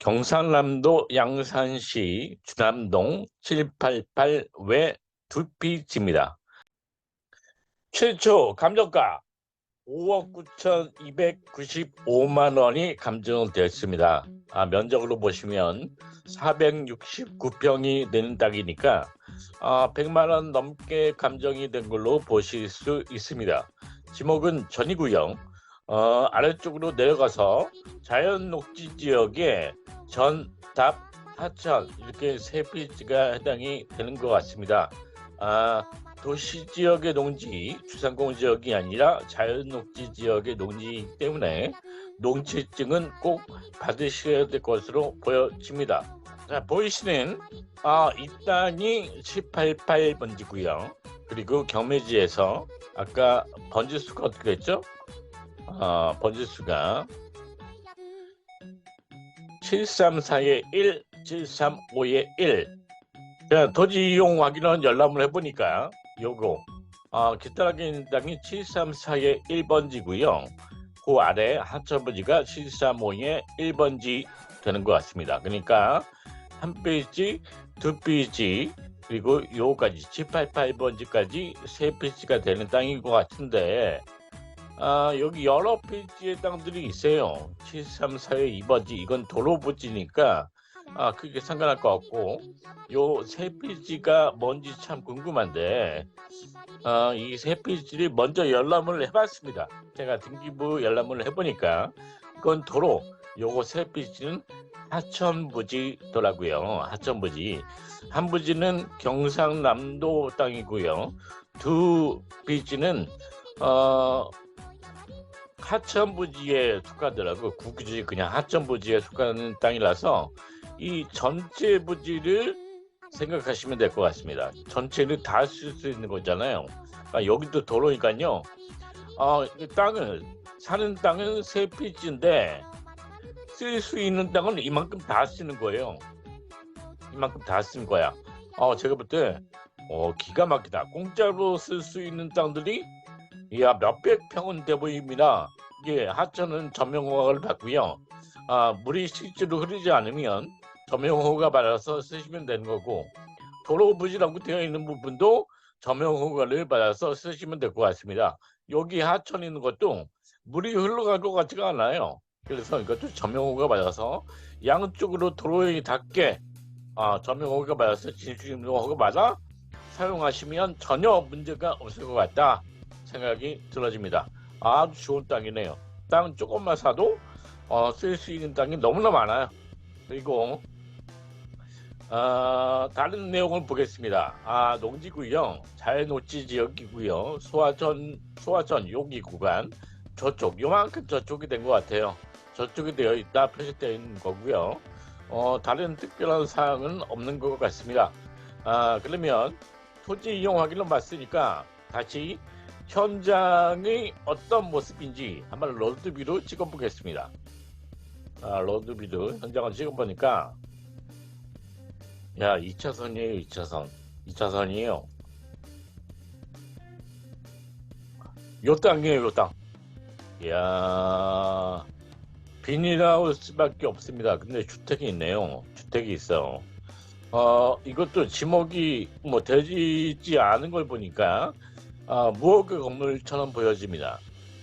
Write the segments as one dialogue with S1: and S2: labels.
S1: 경상남도 양산시 주남동 788외 두피지입니다. 최초 감정가 5억 9,295만 원이 감정되었습니다. 아, 면적으로 보시면 469평이 되는 땅이니까 아, 100만 원 넘게 감정이 된 걸로 보실 수 있습니다. 지목은 전이구형 어, 아래쪽으로 내려가서 자연 녹지 지역에 전, 답, 하천 이렇게 세 필지가 해당이 되는 것 같습니다. 아, 도시 지역의 농지, 주상공 지역이 아니라 자연 녹지 지역의 농지이기 때문에 농지증은 꼭 받으셔야 될 것으로 보여집니다. 자, 보이시는 아, 이 땅이 788번지고요. 그리고 경매지에서 아까 번지수가 어떻게 됐죠? 아, 번지수가 734의 1, 735의 1. 자, 토지 이용 확인원 열람을 해보니까 요거 아, 기타라기 있는 땅이 734의 1번지고요. 그 아래 하천번지가 735의 1번지 되는 것 같습니다. 그러니까 한 페이지, 두 페이지, 그리고 요까지 788번지까지 세 페이지가 되는 땅인 것 같은데 아, 여기 여러 페이지의 땅들이 있어요. 734의 2번지 이건 도로 부지니까 아, 그게 상관할 것 같고 요 세 페이지가 뭔지 참 궁금한데 아, 이 세 페이지를 먼저 열람을 해봤습니다. 제가 등기부 열람을 해보니까 이건 도로 요거 세 페이지는 하천부지더라고요. 하천부지 한 부지는 경상남도 땅이고요. 두 페이지는 어, 하천부지에 속하더라고 국지 그냥 하천부지에 속하는 땅이라서 이 전체 부지를 생각하시면 될 것 같습니다. 전체를 다 쓸 수 있는 거잖아요. 아, 여기도 도로니까요. 어, 이 땅을 사는 땅은 세 피지인데 쓸 수 있는 땅은 이만큼 다 쓰는 거예요. 이만큼 다 쓰는 거야. 어, 제가 볼때 어, 기가 막히다. 공짜로 쓸 수 있는 땅들이 야 몇백 평은 돼 보입니다. 이게 하천은 전명허가를 받고요. 아, 물이 실제로 흐르지 않으면 전명허가 받아서 쓰시면 되는 거고 도로 부지라고 되어 있는 부분도 전명허가를 받아서 쓰시면 될 것 같습니다. 여기 하천 있는 것도 물이 흘러갈 것 같지가 않아요. 그래서 이것도 전명허가 받아서 양쪽으로 도로에 닿게 아, 전명허가 받아서 진수인허가 받아 사용하시면 전혀 문제가 없을 것 같다 생각이 들어집니다. 아주 좋은 땅이네요. 땅 조금만 사도 어, 쓸 수 있는 땅이 너무나 많아요. 그리고 어, 다른 내용을 보겠습니다. 아, 농지구요. 자연녹지 지역이고요. 소화전, 소화전 여기 구간 저쪽, 요만큼 저쪽이 된 것 같아요. 저쪽이 되어 있다 표시되어 있는 거고요. 어, 다른 특별한 사항은 없는 것 같습니다. 아, 그러면 토지 이용 확인을 봤으니까 다시 현장의 어떤 모습인지 한번 로드뷰로 찍어보겠습니다. 아, 로드뷰로 현장을 찍어보니까 야 2차선이에요 2차선. 2차선이에요. 요 땅이에요 요 땅. 이야 비닐하우스밖에 없습니다. 근데 주택이 있네요. 주택이 있어. 어 이것도 지목이 뭐 되지 않은 걸 보니까 아, 무허가 건물처럼 보여집니다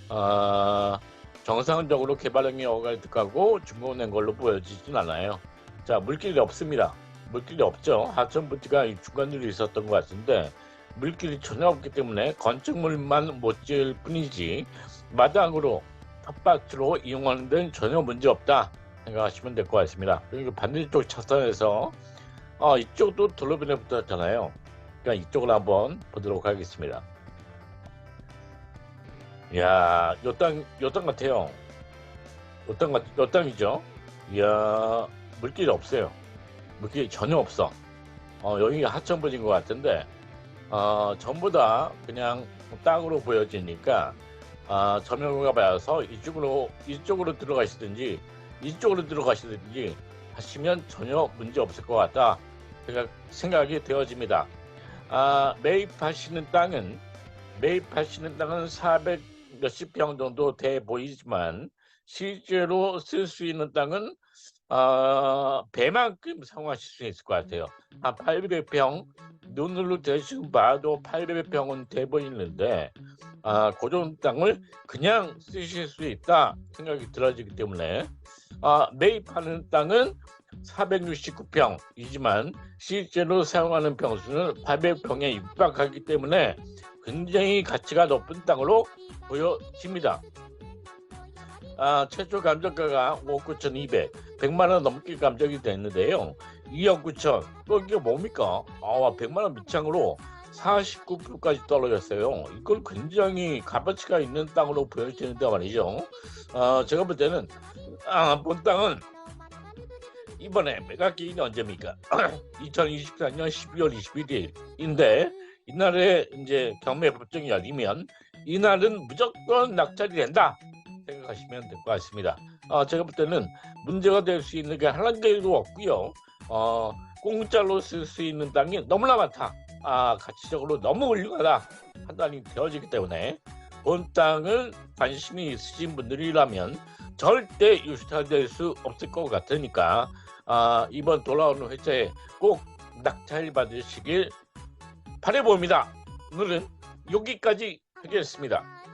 S1: 아, 정상적으로 개발형이 허가를 득하고 준공된 걸로 보여지진 않아요 자 물길이 없습니다 물길이 없죠. 하천부지가 중간으로 있었던 것 같은데 물길이 전혀 없기 때문에 건축물만 못 지을 뿐이지 마당으로 텃밭으로 이용하는 데는 전혀 문제 없다 생각하시면 될 것 같습니다. 그리고 반대쪽 차선에서 어, 이쪽도 도로변에 붙었잖아요. 그러니까 이쪽을 한번 보도록 하겠습니다. 이야, 요 땅, 요땅 같아요. 요 땅, 같, 요 땅이죠. 이야, 물길이 없어요. 물길이 전혀 없어. 어, 여기가 하천부지인 것 같은데, 어, 전부 다 그냥 땅으로 보여지니까, 어, 점유가 받아서 이쪽으로, 이쪽으로 들어가시든지, 이쪽으로 들어가시든지 하시면 전혀 문제 없을 것 같다. 생각, 생각이 되어집니다. 아, 매입하시는 땅은, 매입하시는 땅은 400 몇십 평 정도 돼 보이지만, 실제로 쓸 수 있는 땅은 아, 배만큼 사용하실 수 있을 것 같아요. 한 800평 눈으로 대충 봐도 800평은 돼 보이는데 아, 고정 땅을 그냥 쓰실 수 있다 생각이 들어지기 때문에 아, 매입하는 땅은 469평이지만 실제로 사용하는 평수는 800평에 육박하기 때문에 굉장히 가치가 높은 땅으로 보여집니다. 아, 최초 감정가가 5억 9,200, 100만 원 넘게 감정이 됐는데요. 2억 9천, 또 이게 뭡니까? 아, 100만 원 밑창으로 49%까지 떨어졌어요. 이걸 굉장히 값어치가 있는 땅으로 보여지는데 말이죠. 아, 제가 볼 때는 아, 본 땅은 이번에 매각 기인이 언제입니까? 2024년 12월 21일인데 이날에 이제 경매 법정이 열리면 이날은 무조건 낙찰이 된다 생각하시면 될 것 같습니다. 어, 제가 볼 때는 문제가 될 수 있는 게한 개도 없고요. 어, 공짜로 쓸 수 있는 땅이 너무나 많다. 아, 가치적으로 너무 훌륭하다 판단이 되어지기 때문에 본 땅을 관심이 있으신 분들이라면 절대 유찰될 수 없을 것 같으니까 아, 이번 돌아오는 회차에 꼭 낙찰 받으시길 바라봅니다. 오늘은 여기까지 하겠습니다.